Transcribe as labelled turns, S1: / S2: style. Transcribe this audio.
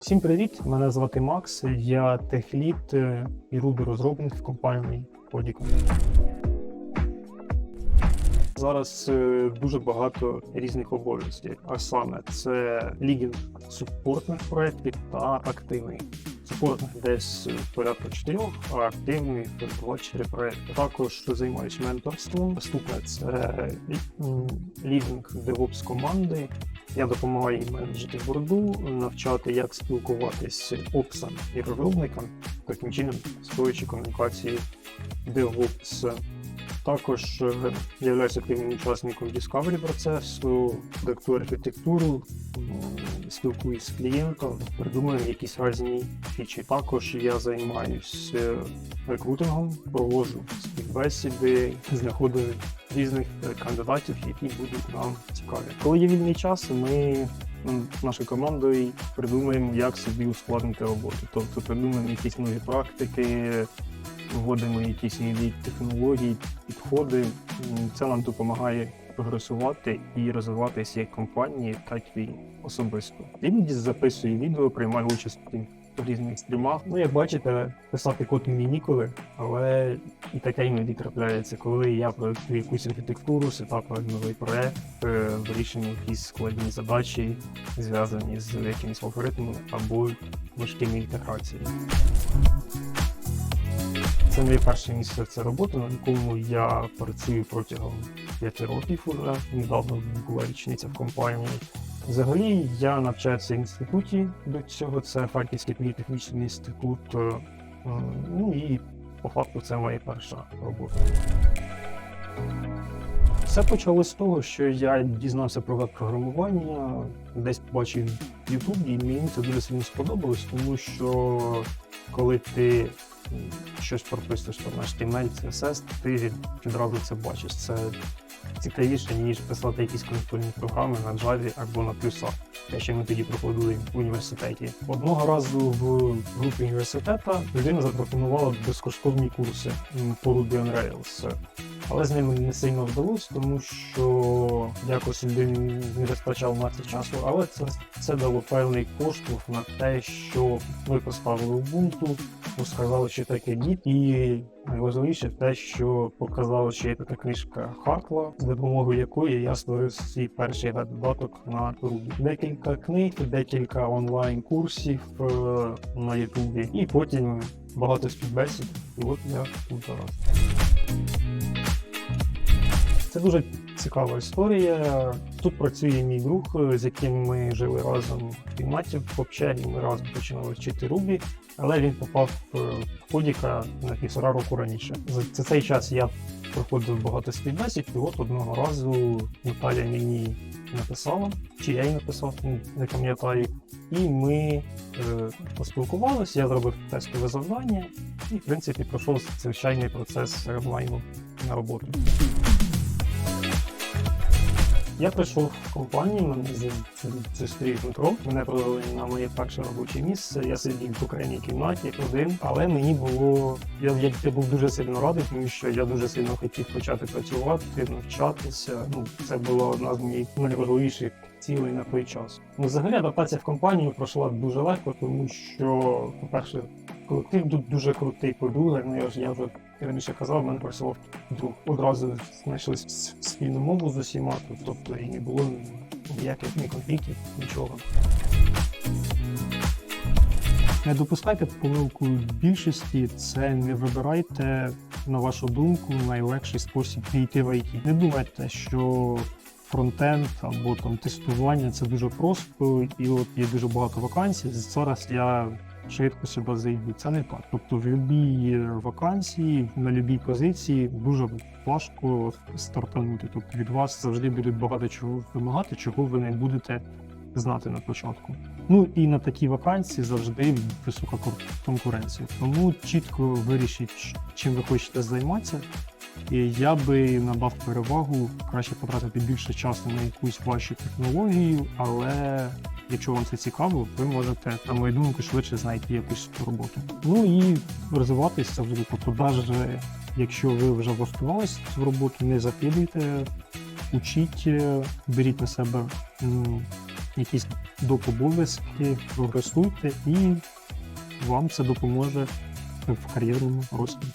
S1: Всім привіт! Мене звати Макс. Я техлід е, і руби розробник в компанії Podicom. Зараз е, дуже багато різних обов'язків, а саме це лідінг супортних проєктів та активний. Супортних десь порядка чотирьох, а активний 2-4 проєкти. Також займаюся менторством. Це лідинг DevOps команди. Я допомагаю їм менеджити борду, навчати, як спілкуватись з опсом і розробникам, таким чином створюючи комунікації DevOps. Також е, являюся активним учасником Discovery процесу, проектую архітектуру, спілкуюсь з клієнтом, придумуємо якісь різні фічі. Також я займаюся рекрутингом, проводжу співбесіди, знаходжу різних е, кандидатів, які будуть нам цікаві. Коли є вільний час, ми м, нашою командою придумаємо, як собі ускладнити роботу. Тобто придумаємо якісь нові практики, вводимо якісь нові технології, підходи. Це нам допомагає прогресувати і розвиватися як компанії, так і особисто. Іноді записую відео, приймаю участь в різних стрімах. Ну, як бачите, писати код мені ніколи, але і таке іноді трапляється, коли я проектую якусь архітектуру, сетапую новий проект, е, вирішую якісь складні задачі, зв'язані з якимось алгоритмом або важкими інтеграціями. Це моє перше місце це робота, на якому я працюю протягом 5 років уже. Недавно була річниця в компанії. Взагалі я навчаюся в інституті до цього. Це Харківський політехнічний інститут. Е, Ну і по факту це моя перша робота. Все почалося з того, що я дізнався про веб-програмування, десь побачив в Ютубі, і мені це дуже сильно сподобалось, тому що коли ти щось прописуєш там HTML, CSS, ти відразу це бачиш. Це цікавіше, ніж писати якісь консольні програми на Java або на плюсах. Те, що ми тоді проходили в університеті. Одного разу в групі університету людина запропонувала безкоштовні курси по Ruby on Rails. Але з ними не сильно вдалося, тому що якось він не вистачав мати часу. Але це, це дало певний поштовх на те, що ми поставили Ubuntu, розказали, що таке Git, і найважливіше те, що показало, що є така книжка Хартла, з допомогою якої я створив свій перший додаток на Ruby. Декілька книг, декілька онлайн-курсів е, на Ютубі, і потім багато співбесід. І от я тут зараз. Це дуже цікава історія. Тут працює мій друг, з яким ми жили разом в кімнаті в общагі. Ми разом починали вчити Рубі, але він попав е, в Подіка на півтора року раніше. За цей час я проходив багато співбесід, і от одного разу Наталя мені написала, чи я їй написав, не пам'ятаю. І ми е, поспілкувалися, я зробив тестове завдання, і в принципі пройшов звичайний процес редлайну на роботу. Я прийшов в компанію, мене зустрів Дмитро. Мене провели на моє перше робоче місце. Я сидів в окремій кімнаті один, але мені було я, я, я був дуже сильно радий, тому що я дуже сильно хотів почати працювати, навчатися. Ну це була одна з моїх найважливіших цілей на той час. Ну, взагалі адаптація в компанію пройшла дуже легко, тому що, по-перше, колектив тут дуже крутий. По-друге, ну я ж я вже раніше казав, мене працював. Одразу знайшли спільну мову з усіма, тобто і не було ніяких ні конфліктів, нічого. Не допускайте помилку більшості, це не вибирайте, на вашу думку, найлегший спосіб війти в IT. Не думайте, що фронтенд або там тестування це дуже просто, і от є дуже багато вакансій. Зараз я швидко сюди зайду. Це не так. Тобто в будь-якій вакансії на будь-якій позиції дуже важко стартанути. Тобто від вас завжди будуть багато чого вимагати, чого ви не будете знати на початку. Ну і на такі вакансії завжди висока кон- конкуренція. Тому чітко вирішіть, чим ви хочете займатися. І я би надав перевагу краще потратити більше часу на якусь вашу технологію, але якщо вам це цікаво, ви можете, на мою думку, швидше знайти якусь роботу. Ну і розвиватися завжди. Тобто, навіть якщо ви вже влаштувалися в роботу, не закидуйте, учіть, е, беріть на себе якісь доп. обов'язки, прогресуйте, і вам це допоможе в кар'єрному рості.